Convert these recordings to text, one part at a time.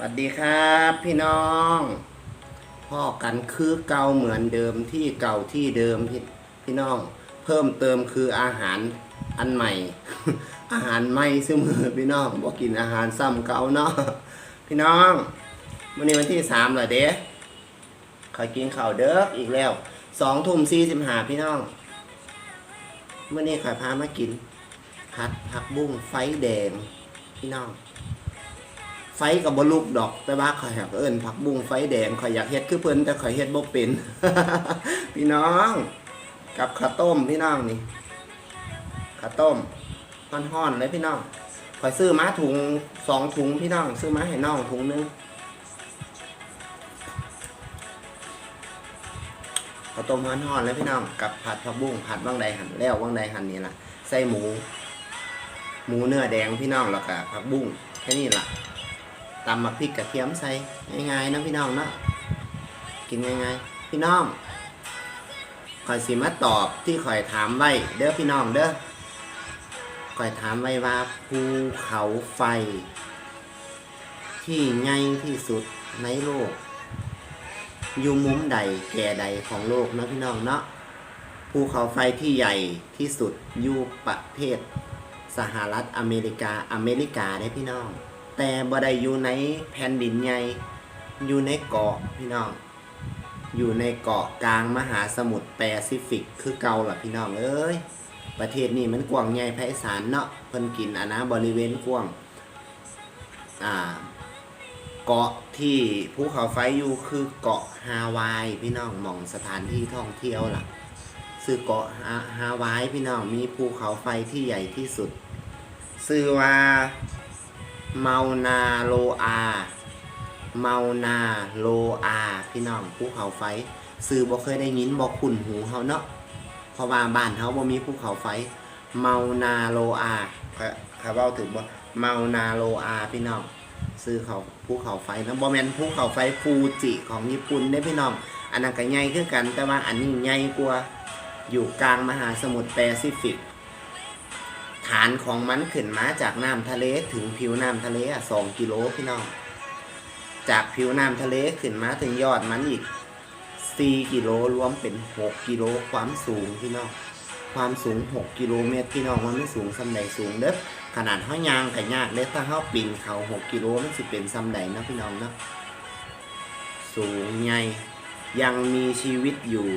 สวัสดีครับพี่น้องพ่อกันคือเก่าเหมือนเดิมที่เก่าที่เดิมพี่พี่น้อง เพิ่มเติมคืออาหารอันใหม่ อาหารใหม่ซึ่มือพี่น้องบอกกินอาหารซ้ำเก่าเนาะพี่น้องวันนี้วันที่สามแล้วเด้ขอกินข้าวเด้ออีกแล้วสองทุ่มสี่สิบห้าพี่น้องเมื่อนี้ขอยพามากินผัดผักบุ้งไฟแดงพี่น้อง ไฟกับบลูกดอก แต่ว่าข่อยอยากเอิ้นผักบุ้งไฟแดงข่อยอยากเฮ็ดคือเพิ่นแต่ข่อยเฮ็ดบ่เป็น พี่น้อง กับข้าวต้มพี่น้องนี่ข้าวต้มฮ้อนๆเลยพี่น้องข่อยซื้อมาถุงสองถุงพี่น้อง ซื้อมาให้น้องถุงหนึงข้าวต้มฮ้อนๆเลยพี่น้อง กับผัดผักบุ้งผัดว่างใดหั่นแล้วว่างใดหั่นนี่ล่ะใส่หมู หมูเนื้อแดงพี่น้องแล้วก็ผักบุ้งแค่นี้ล่ะ ตำหมักพริกกระเทียมใส่ง่ายๆนะพี่น้องเนาะกินง่ายๆพี่น้องคอยสิมาตอบที่คอยถามไว้ เด้อพี่น้องเด้อคอยถามไว้ว่าภูเขาไฟ ที่ใหญ่ที่สุดในโลก อยู่มุมใดแก่ใดของโลกนะพี่น้องเนาะภูเขาไฟที่ใหญ่ที่สุดอยู่ประเทศสหรัฐอเมริกาอเมริกาได้พี่น้อง แต่บ่ได้อยู่ในแผ่นดินใหญ่อยู่ในเกาะพี่น้อง อยู่ในเกาะกลางมหาสมุทรแปซิฟิก คือเกาล่ะพี่น้องเอ้ยประเทศนี้มันกว้างใหญ่ไพศาลเนาะเพิ่นกินอะนะบริเวณกว้างอ่าเกาะที่ภูเขาไฟอยู่คือเกาะฮาวายพี่น้องมองสถานที่ท่องเที่ยวล่ะชื่อเกาะฮาวายพี่น้องมีภูเขาไฟที่ใหญ่ที่สุดชื่อว่า เมานาโลอา เมานาโลอา พี่น้องภูเขาไฟซื้อบ่เคยได้ยินบ่คุ้นหูเฮาเนาะเพราะว่าบ้านเฮาบ่มีภูเขาไฟ เมานาโลอาเขาเขาว้าถึงบ่เมานาโลอาพี่น้องซื้อเขาภูเขาไฟนะบ่แมนภูเขาไฟฟูจิของญี่ปุ่นเด้พี่น้อง อันนั้นก็ใหญ่คือกัน แต่ว่าอันนี้ใหญ่กว่าอยู่กลางมหาสมุทรแปซิฟิก ฐานของมันขึ้นมาจากน้ำทะเลถึงผิวน้ำทะเลอะสองกิโลพี่น้อง จากผิวน้ำทะเลขึ้นมาถึงยอดมันอีกสี่กิโลรวมเป็นหกกิโลความสูงพี่น้อง ความสูงหกกิโลเมตรพี่น้องมันไม่สูงซำใดสูงเด้อขนาดห้อยยางกับยากเด้อถ้าเฮาปีนเขาหกกิโลมันสิเป็นซำใดนะพี่น้องเนาะสูงใหญ่ยังมีชีวิตอยู่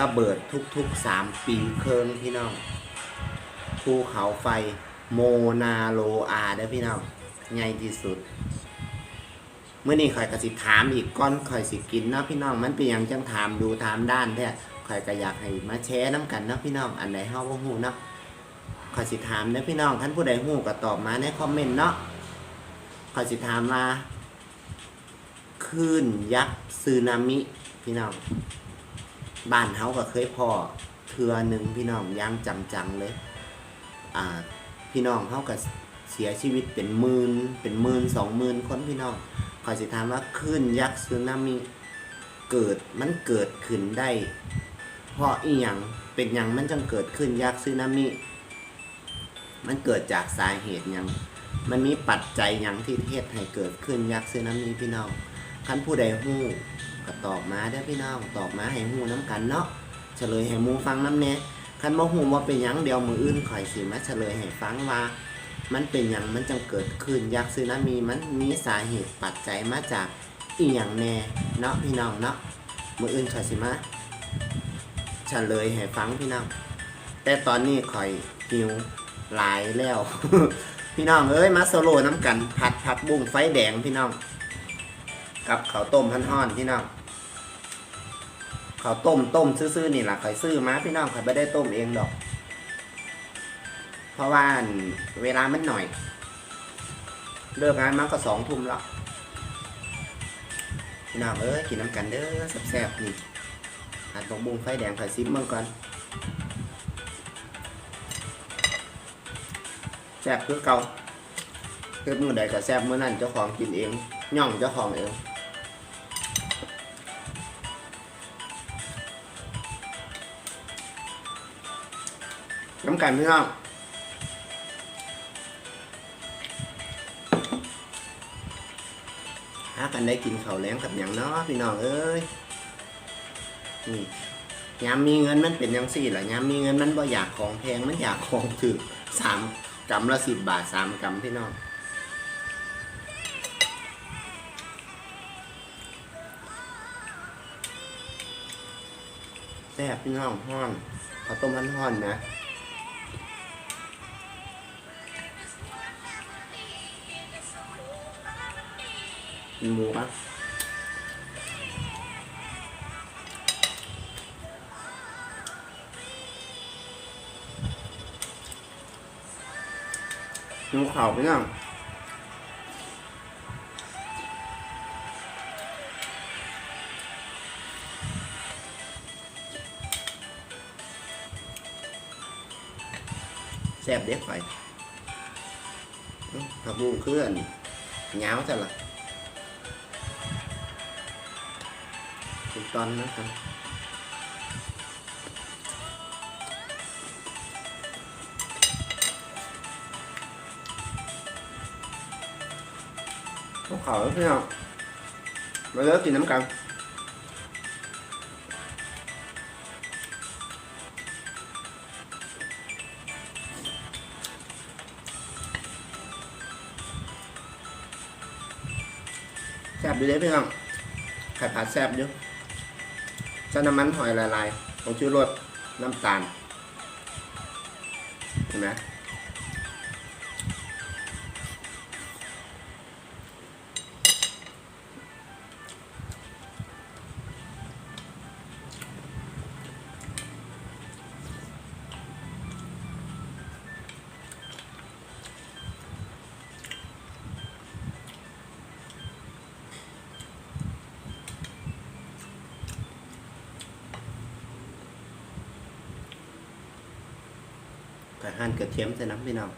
ระเบิดทุกๆสามปีเคิงพี่น้อง ภูเขาไฟโมนาโลอาเด้พี่น้องใหญ่ที่สุดเมื่อนี้ข่อยก็สิถามอีกก้อนข่อยสิกินเนาะพี่น้องมันเป็นหยังจังถามดูถามด้านแท้ข่อยก็อยากให้มาแชร์น้ำกันเนาะพี่น้องอันไหนเฮาบ่ฮู้เนาะข่อยสิถามเด้อพี่น้องท่านผู้ใดฮู้ก็ตอบมาในคอมเมนต์เนาะข่อยสิถามว่าคลื่นยักษ์สึนามิพี่น้องบ้านเฮาก็เคยพอเทือหนึงพี่น้องยังจังๆเลย อ่าพี่น้องเขาก็เสียชีวิตเป็นหมื่นเป็นหมื่นสองหมื่นคนพี่น้องขอยสิถามว่าคลื่นยักษ์สึนามิเกิดมันเกิดขึ้นได้ เพราะอีหยังเป็นหยังมันจังเกิดขึ้นยักษ์สึนามิมันเกิดจากสาเหตุหยังมันมีปัจจัยหยังที่เหตุให้เกิดขึ้นยักษ์สึนามิพี่น้องคันผู้ใดฮู้ก็ตอบมาได้พี่น้องตอบมาให้ฮู้น้ำกันเนาะเฉลยให้หมูฟังน้ำเน่ คันบ่ฮู้ว่าเป็นหยังเดียวมืออื่นข่อยสิมาเฉลยให้ฟังว่า มันเป็นหยังมันจังเกิดขึ้นยักษ์ซึนามิมันมีสาเหตุปัจจัยมาจากอีหยังแน่เนาะพี่น้องเนาะมืออื่นข่อยสิมาเฉลยให้ฟังพี่น้อง แต่ตอนนี้ข่อยหิวหลายแล้ว พี่น้องเอ้ยมาโซโล่น้ำกัน ผัดผักบุ้งไฟแดงพี่น้อง กับข้าวต้มห่อนๆพี่น้อง เขาต้มต้มซื่อๆนี่แหละข่อยซื้อมาพี่น้องข่อยไม่ได้ต้มเองดอก เพราะว่าเวลามันหน่อย เลิกงานมาก็สองทุ่มแล้วพี่น้องเอ้ยกินน้ำกันเด้อแซ่บๆนี่ผัดบกบุงไฟแดงข่อยซิมเมื่อก่อนแซ่บคือเก่าคือมื่อใดก็แซ่บเมื่อนั้นเจ้าของกินเอง ย่องเจ้าของเอง กันพี่น้องหากันได้กินข้าวแล้งกับอย่างเนาะพี่น้องเอ้ยนี่ยามมีเงินมันเป็นยังสี่ล่ะยามมีเงินมันบ่อยากของแพงมันอยากของถึกสามกำละสิบบาทสามกำพี่น้องแซ่บพี่น้องห้อนข้าต้มมันห้อนๆนะ กินหมูครับดูข่าวไปยัง ถูกตอนนะครับพวกเขาวพี่น้องมาเลิกกินน้ำกันแซ่บดีเลยพี่น้องไข่ผัดแซ่บอยู่ ใช้น้ำมันหอยละลายผงชูรสน้ำตาลเห็นไหม หั่นกระเทียมใส่น้ำพี่น้อง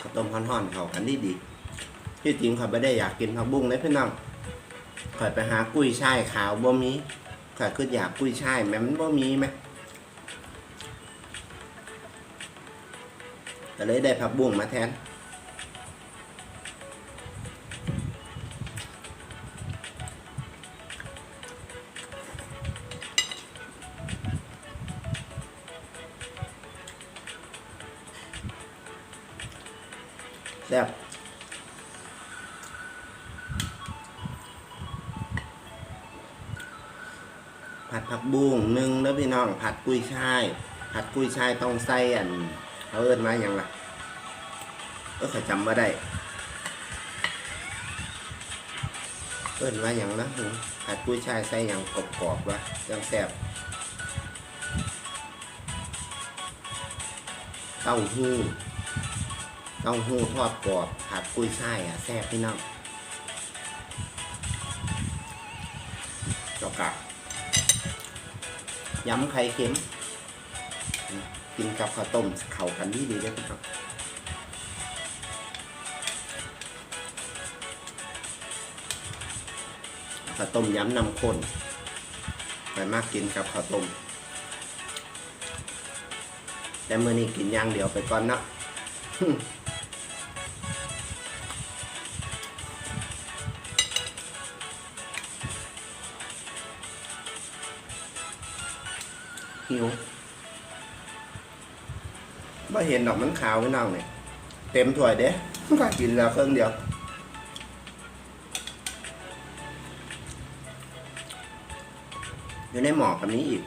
ข้าวต้มห่อนๆเขากันดีดีที่จริงข่อยไม่ได้อยากกินผักบุ้งเลยพี่น้องข่อยไปหากุ้ยช่ายขาวบ่มีข่อยคืออยากกุ้ยช่ายแม่มันบ่มีไหมก็เลยได้ผักบุ้งมาแทน ผัดผักบุ้งหนึ่งแล้วพี่น้อง ผัดกุ้ยช่าย ผัดกุ้ยช่ายต้องใส่อันเขาเอิ้นมาอย่างไรก็ขอยจำว่าได้ เอิ้นว่าอย่างนะผัดกุ้ยช่ายใส่อย่างกรอบๆวะยังแซ่บเต้าหู้เต้าหู้ทอดกรอบผัดกุ้ยช่ายอะแซ่บพี่น้องจอกกะ ยำไข่เค็ม กินกับข้าวต้มเข้ากันดีดีเลยพี่น้องข้าวต้มยำน้ำข้นไปมากกินกับข้าวต้มแต่เมื่อนี้กินอย่างเดียวไปก่อนนะ หิวบ่เห็นดอกมันขาวพี่น้องเนี่ยเต็มถ้วยเด้ก็กินแล้วเครื่องเดียวอยู่ในหมอกกับนี้อีก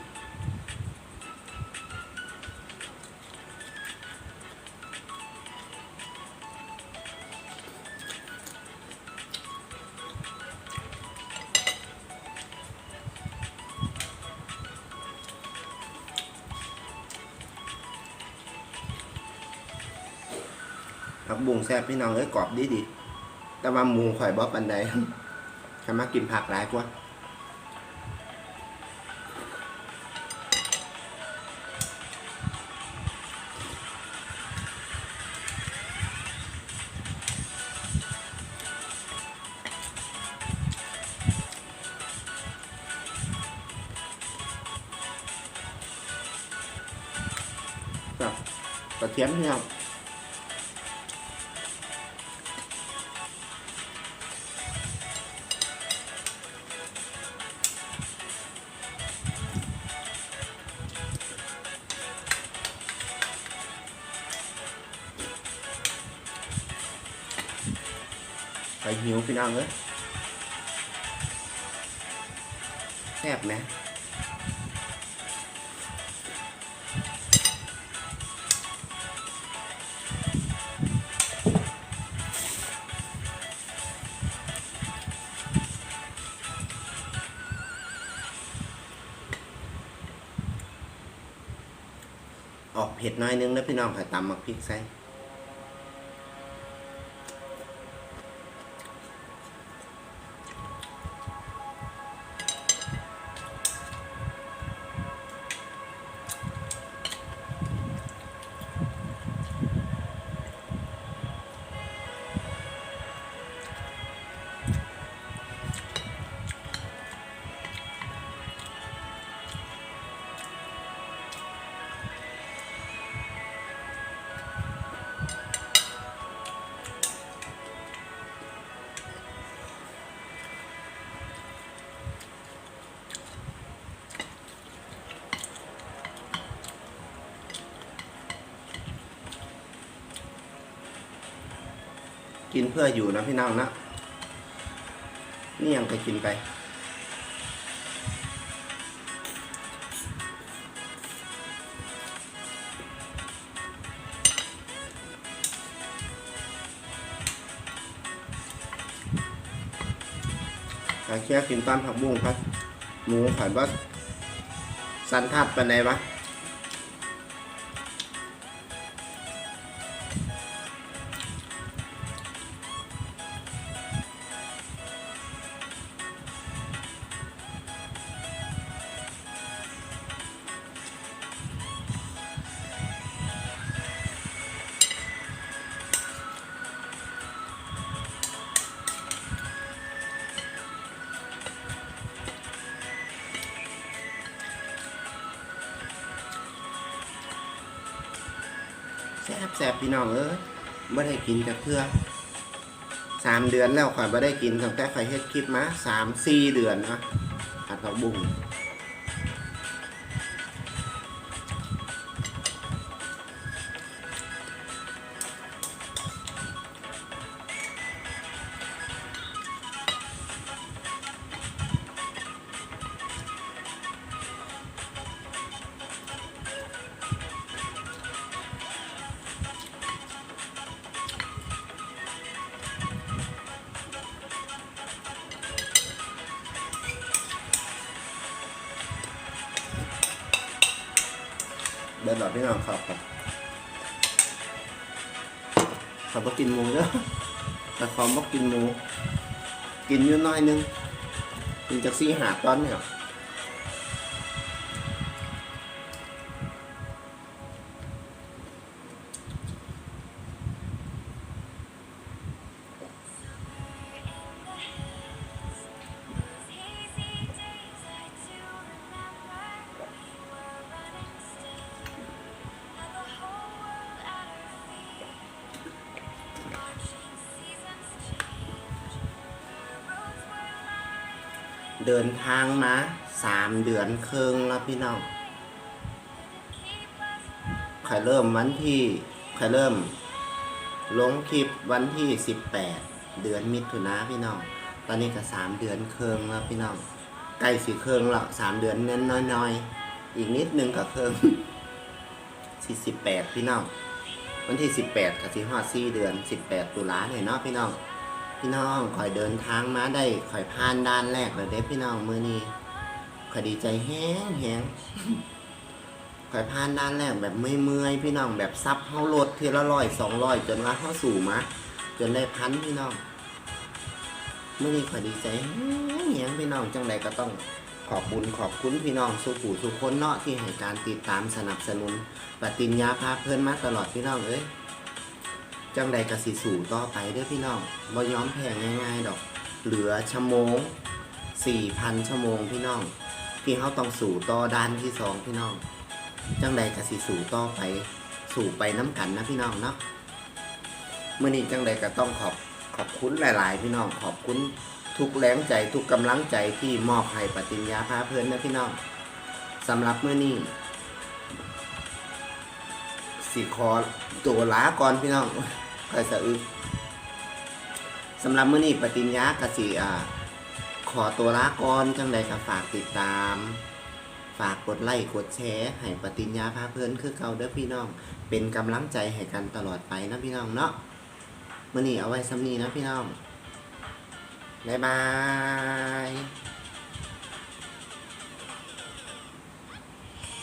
บุงแซ่บพี่น้องเอ้ยกรอบดีดีแต่ว่ามูข่อยบ๊อบอันใดขมากินผักหลายกว่ากับกระเทียมเนี่ย ไปหิวพี่น้องเอ้ยแซ่บไหมออกเผ็ดน้อยนึงแล้วพี่น้องค่ะตำมักพริกใส่ กินเพื่ออยู่นะพี่น้องนะนี่ยังไปกินไป ขายแค่กินต้นผักบุ้งครับหมูขายว่าสันทัดไปไหนวะ ซ่บพี่น้องเอ้ยไม่ได้กินจากเพื่อสามเดือนแล้วข่อยไม่ได้กินตั้งแต่ข่อยเฮ็ดคลิปมาสามสี่เดือนนะผัดผักบุ้ง พี่น้องครับครับขับอกกินหมูเด้อแต่ความบอกกินหมู กินอยู่น้อยนึงกินจากซี่หาตอนเนี่ย เดินทางมาสามเดือนครึ่งแล้วพี่น้องใครเริ่มวันที่ใครเริ่ม ลงคลิปวันที่สิบแปดเดือนมิถุนาพี่น้อง ตอนนี้ก็สามเดือนครึ่งแล้วพี่น้อง ใกล้สี่ครึ่งแล้วสามเดือนเน้นน้อยๆ อีกนิดนึงก็ครึ่งสี่สิบแปดพี่น้อง วันที่สิบแปดกับสี่ห้าสี่เดือนสิบแปดตุลาเนี่ยเนาะพี่น้อง พี่น้องคอยเดินทางมาได้คอยผ่านด้านแรกเลยเด้พี่น้องมือนี้คอยดีใจแห้งแห้งคอยผ่านด้านแรกแบบเมื่อยๆพี่น้องแบบซับเฮารถทีละร้อยสองร้อยจนว่าเฮาสู่มาจนได้พันพี่น้องมื่อนี้คอยดีใจแห้งแห้งพี่น้องจังใดก็ต้องขอบบุญขอบคุณพี่น้องสุขูสุขคนเนาะที่ให้การติดตามสนับสนุนปฏิญญาพาเพื่อนมาตลอดพี่น้องเอ้ย จังใดกสิสู่ต่อไปเด้อพี่น้องบ่ยอมแพ้ง่ายๆดอก เหลือชั่วโมง4,000ชั่วโมงพี่น้องที่เขาต้องสู่ต่อด้านที่สองพี่น้อง จังใดกสิสู่ต่อไป สู่ไปน้ำกันนะพี่น้องเนาะเมื่อนี้จังใดก็ต้องขอบขอบคุณหลาย ๆ พี่น้องขอบคุณทุกแรงใจทุกกำลังใจที่มอบให้ปฏิญญาพาเพลินนะพี่น้องสำหรับเมื่อนี้สิขอตัวลาก่อนพี่น้อง คอยสะอึกสำหรับเมื่อนี้ปฏิญญากสิอ่าขอตัวลาก่อนจังใดก็ฝากติดตาม ฝากกดไลค์กดแชร์ให้ปฏิญญาพาเพลินคือเก่าเด้อพี่น้อง เป็นกำลังใจให้กันตลอดไปนะพี่น้องเนาะมื่อนี้เอาไว้ซ้ำนี้นะพี่น้องบ๊ายบาย